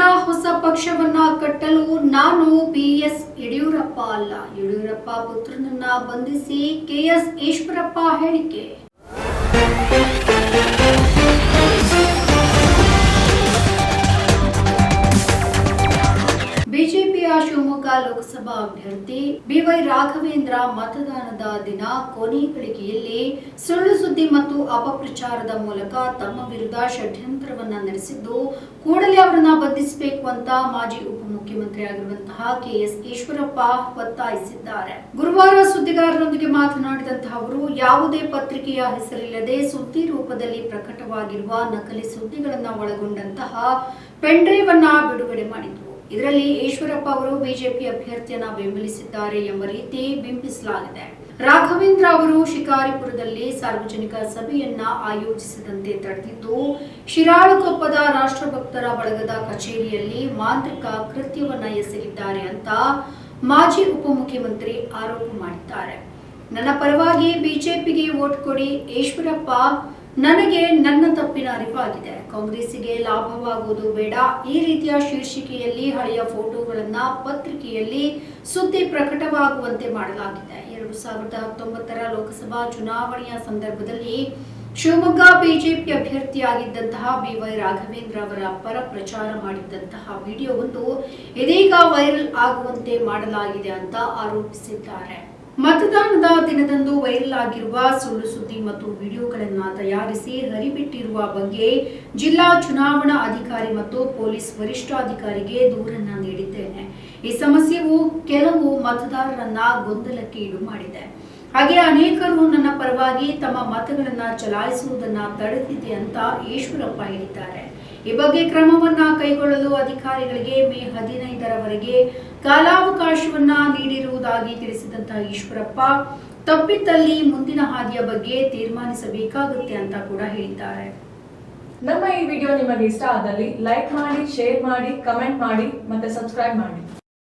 ಹೊಸ ಪಕ್ಷವನ್ನ ಕಟ್ಟಲು ನಾನು ಬಿಎಸ್ ಯಡಿಯೂರಪ್ಪ ಅಲ್ಲ. ಯಡಿಯೂರಪ್ಪ ಪುತ್ರನನ್ನ ಬಂಧಿಸಿ ಕೆಎಸ್ ಈಶ್ವರಪ್ಪ ಹೇಳಿಕೆ. ಶಿವಮೊಗ್ಗ ಲೋಕಸಭಾ ಅಭ್ಯರ್ಥಿ ಬಿವೈ ರಾಘವೇಂದ್ರ ಮತದಾನದ ದಿನ ಕೊನೆ ಗಳಿಗೆಯಲ್ಲಿ ಸುಳ್ಳು ಸುದ್ದಿ ಮತ್ತು ಅಪಪ್ರಚಾರದ ಮೂಲಕ ತಮ್ಮ ವಿರುದ್ಧ ಷಡ್ಯಂತ್ರವನ್ನ ನಡೆಸಿದ್ದು ಕೂಡಲೇ ಅವರನ್ನ ಬಂಧಿಸಬೇಕು ಅಂತ ಮಾಜಿ ಉಪಮುಖ್ಯಮಂತ್ರಿ ಆಗಿರುವಂತಹ ಕೆಎಸ್ ಈಶ್ವರಪ್ಪ ಒತ್ತಾಯಿಸಿದ್ದಾರೆ. ಗುರುವಾರ ಸುದ್ದಿಗಾರರೊಂದಿಗೆ ಮಾತನಾಡಿದಂತಹ ಅವರು ಯಾವುದೇ ಪತ್ರಿಕೆಯ ಹೆಸರಿಲ್ಲದೆ ಸುದ್ದಿ ರೂಪದಲ್ಲಿ ಪ್ರಕಟವಾಗಿರುವ ನಕಲಿ ಸುದ್ದಿಗಳನ್ನ ಒಳಗೊಂಡಂತಹ ಪೆಂಡ್ರೈವ್ ಬಿಡುಗಡೆ ಮಾಡಿದ್ರು. ಇದರಲ್ಲಿ ಈಶ್ವರಪ್ಪ ಅವರು ಬಿಜೆಪಿ ಅಭ್ಯರ್ಥಿಯನ್ನ ಬೆಂಬಲಿಸಿದ್ದಾರೆ ಎಂಬ ರೀತಿ ಬಿಂಬಿಸಲಾಗಿದೆ. ರಾಘವೇಂದ್ರ ಅವರು ಶಿಕಾರಿಪುರದಲ್ಲಿ ಸಾರ್ವಜನಿಕ ಸಭೆಯನ್ನ ಆಯೋಜಿಸದಂತೆ ತಡೆದಿದ್ದು, ಶಿರಾಳಕೊಪ್ಪದ ರಾಷ್ಟ್ರಭಕ್ತರ ಬಳಗದ ಕಚೇರಿಯಲ್ಲಿ ಮಾಂತ್ರಿಕ ಕೃತ್ಯವನ್ನ ಎಸಗಿದ್ದಾರೆ ಅಂತ ಮಾಜಿ ಉಪಮುಖ್ಯಮಂತ್ರಿ ಆರೋಪ ಮಾಡಿದ್ದಾರೆ. ನನ್ನ ಪರವಾಗಿ ಬಿಜೆಪಿಗೆ ವೋಟ್ ಕೊಡಿ, ಈಶ್ವರಪ್ಪ ನನಗೆ ನನ್ನ ತಪ್ಪಿನ ಅರಿವಾಗಿದೆ ಕಾಂಗ್ರೆಸ್ಸಿಗೆ ಲಾಭವಾಗುವುದು ಬೇಡ. ಈ ರೀತಿಯ ಶೀರ್ಷಿಕೆಯಲ್ಲಿ ಹಳೆಯ ಫೋಟೋಗಳನ್ನ ಪತ್ರಿಕೆಯಲ್ಲಿ ಸುದ್ದಿ ಪ್ರಕಟವಾಗುವಂತೆ ಮಾಡಲಾಗಿದೆ. ಎರಡು ಸಾವಿರದ ಹತ್ತೊಂಬತ್ತರ ಲೋಕಸಭಾ ಚುನಾವಣೆಯ ಸಂದರ್ಭದಲ್ಲಿ ಶಿವಮೊಗ್ಗ ಬಿಜೆಪಿ ಅಭ್ಯರ್ಥಿಯಾಗಿದ್ದಂತಹ ಬಿವೈ ರಾಘವೇಂದ್ರ ಅವರ ಪರ ಪ್ರಚಾರ ಮಾಡಿದ್ದಂತಹ ವಿಡಿಯೋವೊಂದು ಇದೀಗ ವೈರಲ್ ಆಗುವಂತೆ ಮಾಡಲಾಗಿದೆ ಅಂತ ಆರೋಪಿಸಿದ್ದಾರೆ. ಮತದಾನದ ದಿನದಂದು ವೈರಲ್ ಆಗಿರುವ ಸುಳ್ಳು ಸುದ್ದಿ ಮತ್ತು ವಿಡಿಯೋಗಳನ್ನು ತಯಾರಿಸಿ ಹರಿಬಿಟ್ಟಿರುವ ಬಗ್ಗೆ ಜಿಲ್ಲಾ ಚುನಾವಣಾ ಅಧಿಕಾರಿ ಮತ್ತು ಪೊಲೀಸ್ ವರಿಷ್ಠಾಧಿಕಾರಿಗೆ ದೂರನ್ನ ನೀಡಿದ್ದೇನೆ. ಈ ಸಮಸ್ಯೆಯು ಕೆಲವು ಮತದಾರರನ್ನ ಗೊಂದಲಕ್ಕೆ ಈಡು ಮಾಡಿದೆ. ಹಾಗೆ ಅನೇಕರು ನನ್ನ ಪರವಾಗಿ ತಮ್ಮ ಮತಗಳನ್ನ ಚಲಾಯಿಸುವುದನ್ನ ತಡೆದಿದೆ ಅಂತ ಈಶ್ವರಪ್ಪ ಹೇಳಿದ್ದಾರೆ. ಈ ಬಗ್ಗೆ ಕ್ರಮವನ್ನ ಕೈಗೊಳ್ಳಲು ಅಧಿಕಾರಿಗಳಿಗೆ ಮೇ ಹದಿನೈದರವರೆಗೆ ಕಾಲಾವಕಾಶವನ್ನ ನೀಡಿರುವುದಾಗಿ ತಿಳಿಸಿದಂತಹ ಈಶ್ವರಪ್ಪ ತಪ್ಪಿದ್ದಲ್ಲಿ ಮುಂದಿನ ಹಾದಿಯ ಬಗ್ಗೆ ತೀರ್ಮಾನಿಸಬೇಕಾಗುತ್ತೆ ಅಂತ ಕೂಡ ಹೇಳಿದ್ದಾರೆ. ನಮ್ಮ ಈ ವಿಡಿಯೋ ನಿಮಗೆ ಇಷ್ಟ ಆದಲ್ಲಿ ಲೈಕ್ ಮಾಡಿ, ಶೇರ್ ಮಾಡಿ, ಕಮೆಂಟ್ ಮಾಡಿ ಮತ್ತೆ ಸಬ್ಸ್ಕ್ರೈಬ್ ಮಾಡಿ.